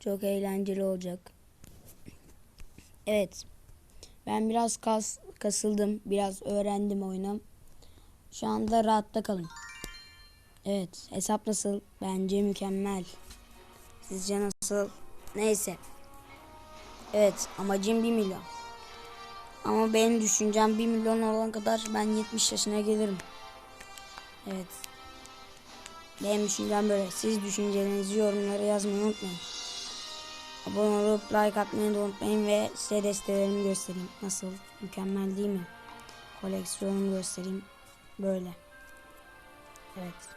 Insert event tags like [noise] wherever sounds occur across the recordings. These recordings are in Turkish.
Çok eğlenceli olacak. Evet. Ben biraz kas, kasıldım. Biraz öğrendim oyunu. Şu anda rahatta kalın. Evet. Hesap nasıl? Bence mükemmel. Sizce nasıl? Neyse. Evet. Amacım 1 milyon. Ama benim düşüncem 1 milyon olan kadar ben 70 yaşına gelirim. Evet. Benim düşüncem böyle. Siz düşüncelerinizi yorumlara yazmayı unutmayın. Abone olup like atmayı da unutmayın ve size destelerimi göstereyim. Nasıl? Mükemmel değil mi? Koleksiyonumu göstereyim. Böyle. Evet.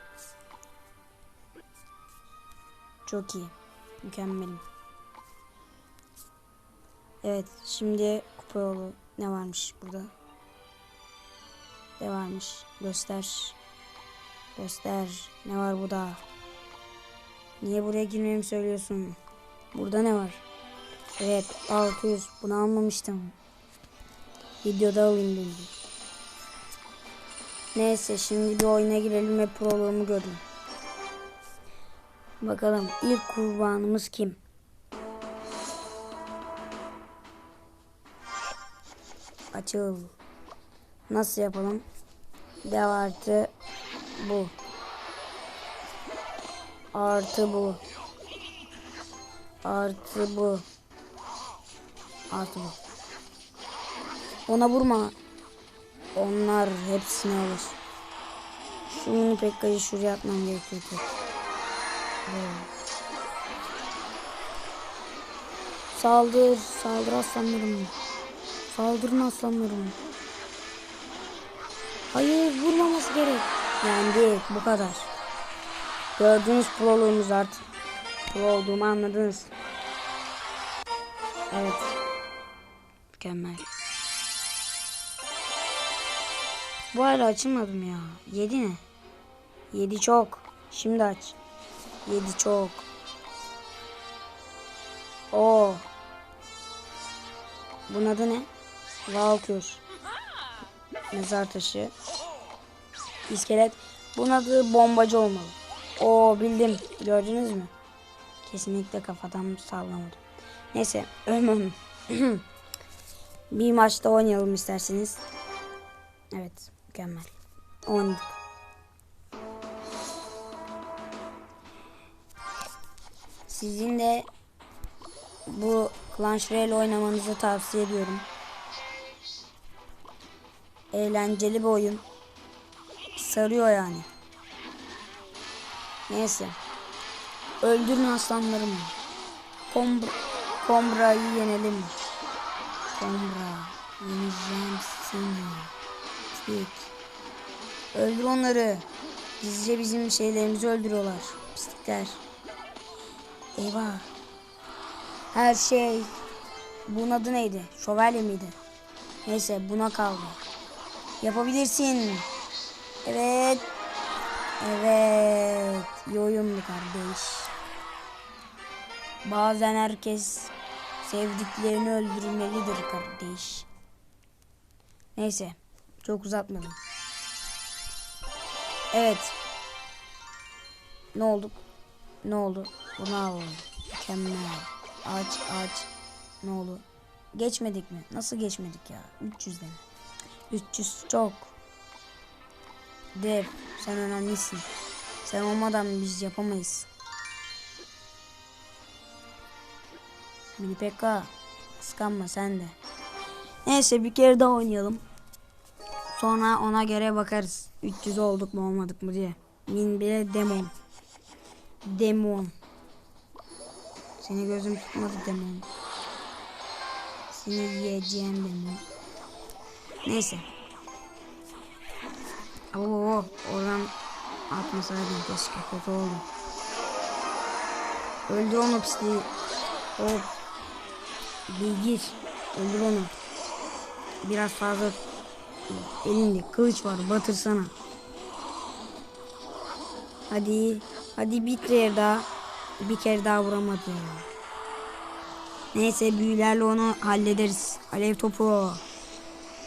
Çok iyi. Mükemmelim. Evet. Şimdi kupa yolu ne varmış burada? Ne varmış? Göster. Göster. Ne var burada? Niye buraya girmemi söylüyorsun? Burada ne var? Evet 600. Bunu almamıştım. Videoda alayım dedim. Neyse şimdi bir oyuna girelim ve proloğumu görün. Bakalım ilk kurbanımız kim? Açıl. Nasıl yapalım? Dev artı bu. Artı bu. Artı bu. Artı bu. Ona vurma. Onlar hepsini alır. Şu mini pekkayı şuraya atmam gerekiyor. Saldır. Saldır aslanlarım. Saldırın aslanlarım. Hayır vurmaması gerek. Yendi bu kadar. Gördüğünüz proluğumuz artık. Pro olduğumu anladınız. Evet. Mükemmel. Bu hala açılmadım ya. 7 ne? 7 çok. Şimdi aç. 7 çok. Oo. Bunun adı ne? Valkür. Mezar taşı. İskelet. Bunun adı bombacı olmalı. Oo bildim. Gördünüz mü? Kesinlikle kafadan sallamadım. Neyse [clears throat] bir maçta oynayalım isterseniz. Evet mükemmel. Oynadık. Sizin de bu Clash Royale oynamanızı tavsiye ediyorum. Eğlenceli bir oyun. Sarıyor yani. Neyse. Öldürün aslanlarımı. Kombra, Kombra'yı yenelim. Kombra. Yeneceğim seni. Tik. Öldür onları. Gizlice bizim şeylerimizi öldürüyorlar. Pislikler. Eyvah. Her şey. Bunun adı neydi? Şövalye miydi? Neyse buna kaldı. Yapabilirsin. Evet. Evet. İyi oyundu kardeş. Bazen herkes sevdiklerini öldürmelidir kardeş. Neyse. Çok uzatmadım. Evet. Ne oldu? Ne oldu? Bunu alalım. Mükemmel. Aç aç. Ne oldu? Geçmedik mi? Nasıl geçmedik ya? 300 deme. 300 çok. Dev sen önemlisin. Sen olmadan biz yapamayız. Mini Pekka kıskanma sen de. Neyse bir kere daha oynayalım. Sonra ona göre bakarız. 300 olduk mu olmadık mı diye. Min bile demon. Demon. Seni gözüm tutmadı demon. Seni yiyeceğim demon. Neyse. Oo, oradan atmasaydım keşke kötü oldu. Öldür onu pisliği. Hop. Bilgir. Öldür onu. Biraz fazla elinde kılıç var batırsana. Hadi. Hadi bir kere daha. Bir kere daha vuramadı. Neyse büyülerle onu hallederiz. Alev topu.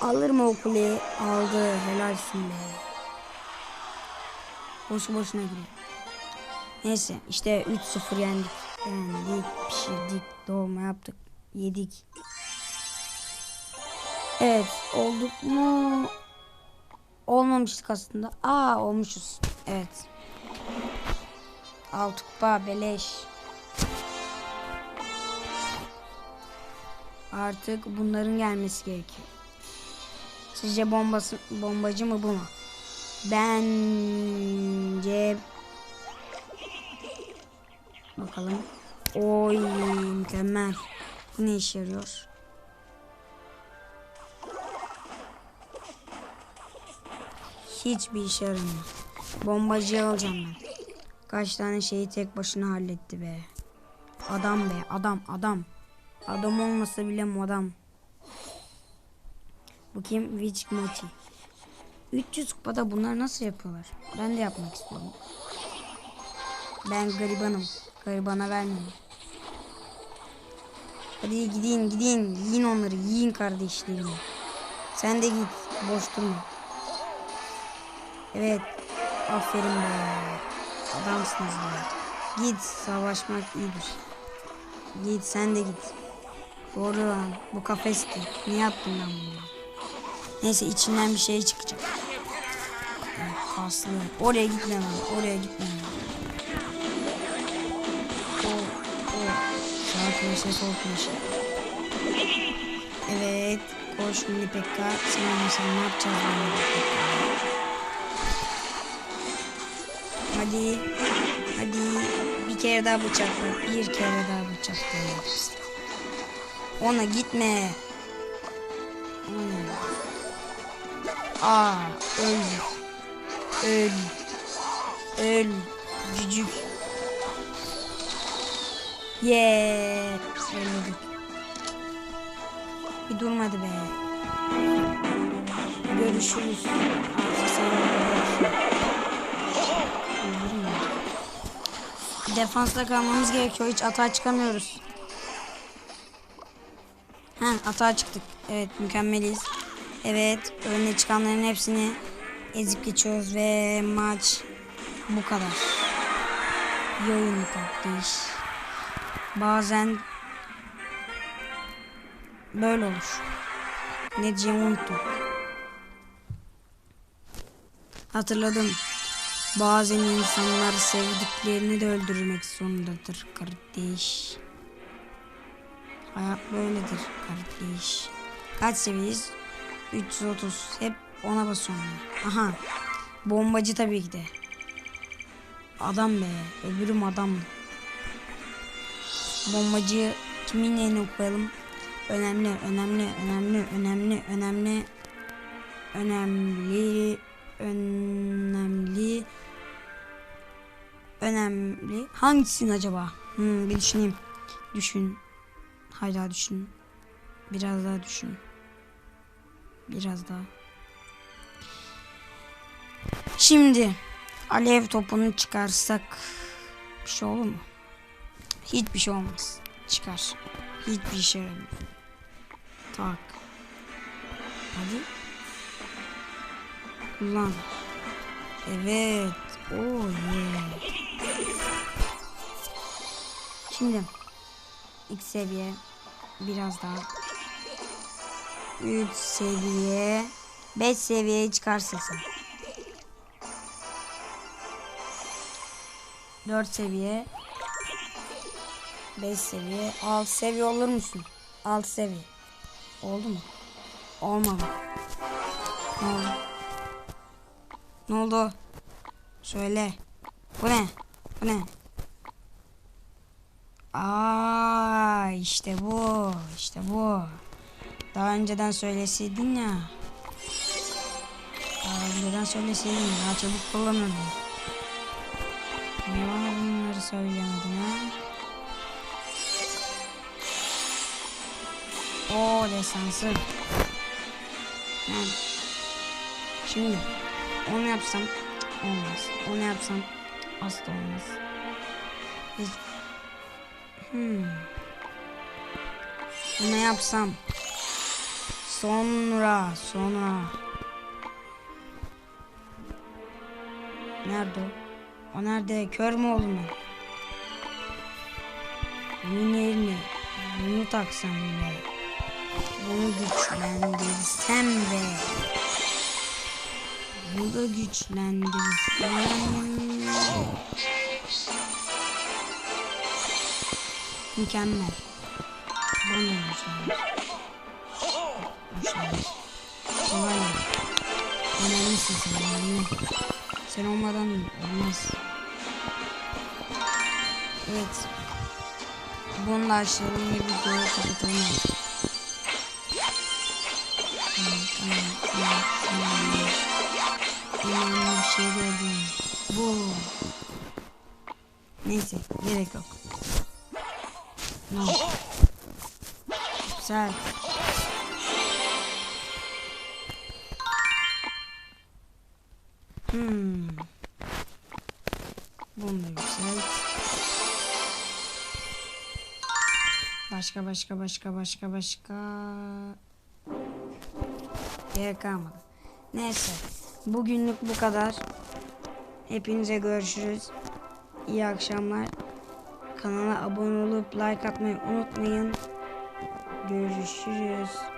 Alır mı o kuleyi? Aldı. Helalsin be. Boşu boşuna giriyor. Neyse işte 3-0 yendik. Beğendik, pişirdik, dolma yaptık, yedik. Evet, olduk mu? Olmamıştık aslında. Aa, olmuşuz. Evet. Altı kupa, beleş. Artık bunların gelmesi gerekiyor. Sizce bombası, bombacı mı bu mu? Bence bakalım. Oy mükemmel. Ne işe yarıyor? Hiçbir işe yaramıyor. Bombacıyı alacağım ben. Kaç tane şeyi tek başına halletti be. Adam be adam adam. Adam olmasa bile adam. Bu kim? Witch Moti. 300 kupada bunlar nasıl yapıyorlar? Ben de yapmak istiyorum. Ben garibanım. Garibana vermem. Hadi gidin gidin. Yiyin onları. Yiyin kardeşlerimi. Sen de git. Boş durma. Evet. Aferin be. Adamsınız be. Git. Savaşmak iyidir. Git sen de git. Doğru lan. Bu kafesti. Niye yaptım ben bunu? Neyse içinden bir şey çıkacak. Kaslı. Oraya gitmem. Oraya gitmem. Köşe, sol köşe. Evet. Koş Milli Pekka. Sen olmasan ne yapacağız Milli Pekka? Hadi. Hadi. Bir kere daha bıçakla. Bir kere daha bıçakla. Ona gitme. Hmm. Aa, öl. Öl. Öl. Cücük. Yeah. Ölmedik. Bir durmadı be. Görüşürüz. Artık sen Öldürün ya. Defansta kalmamız gerekiyor. Hiç atağa çıkamıyoruz. Ha atağa çıktık. Evet mükemmeliz. Evet önüne çıkanların hepsini ezip geçiyoruz ve maç bu kadar. İyi oyun kardeş. Bazen böyle olur. Ne diyeceğimi unuttum. Hatırladım. Bazen insanlar sevdiklerini de öldürmek zorundadır kardeş. Hayat böyledir kardeş. Kaç seviyeyiz? 330. Hep ona basıyorum. Aha. Bombacı tabii ki de. Adam be. Öbürüm adam. Bombacı kimin yerine koyalım? Önemli, önemli, önemli, önemli, önemli. Önemli, önemli. Önemli. Hangisini acaba? Hmm, bir düşüneyim. Düşün. Hala düşün. Biraz daha düşün. Biraz daha. Şimdi alev topunu çıkarsak bir şey olur mu? Hiçbir şey olmaz. Çıkar. Hiçbir şey olmaz. Tak. Hadi. Kullan. Evet. Oh yeah. Şimdi ilk seviye biraz daha 3 seviye 5 seviyeye çıkarsın sen. 4 seviye 5 seviye 6 seviye olur musun? 6 seviye. Oldu mu? Olmadı. Ne oldu? Ne oldu? Söyle. Bu ne? Bu ne? Aa işte bu. işte bu. Daha önceden söyleseydin ya. Daha önceden söyleseydin daha çabuk kullanırdım. Niye O desansı. Yani şimdi onu yapsam olmaz. Onu yapsam asla olmaz. Biz Hmm. Bunu yapsam sonra sonra nerede o? O nerede? Kör mü ben? Bunun yerine bunu taksam ve bunu güçlendirsem ve bunu da güçlendirsem mükemmel. Bunu da güçlendir. Güçlendir. Kolay. Önemlisin sen önemli. Sen olmadan olmaz. Evet. Bununla açalım ve videoyu kapatalım. Önemli bir şey gördüm. Bu. Neyse, gerek yok. No. Güzel. Hmm. Bunu da yükselt. Başka başka başka başka başka. Gerek kalmadı. Neyse. Bugünlük bu kadar. Hepinize görüşürüz. İyi akşamlar. Kanala abone olup like atmayı unutmayın. Görüşürüz.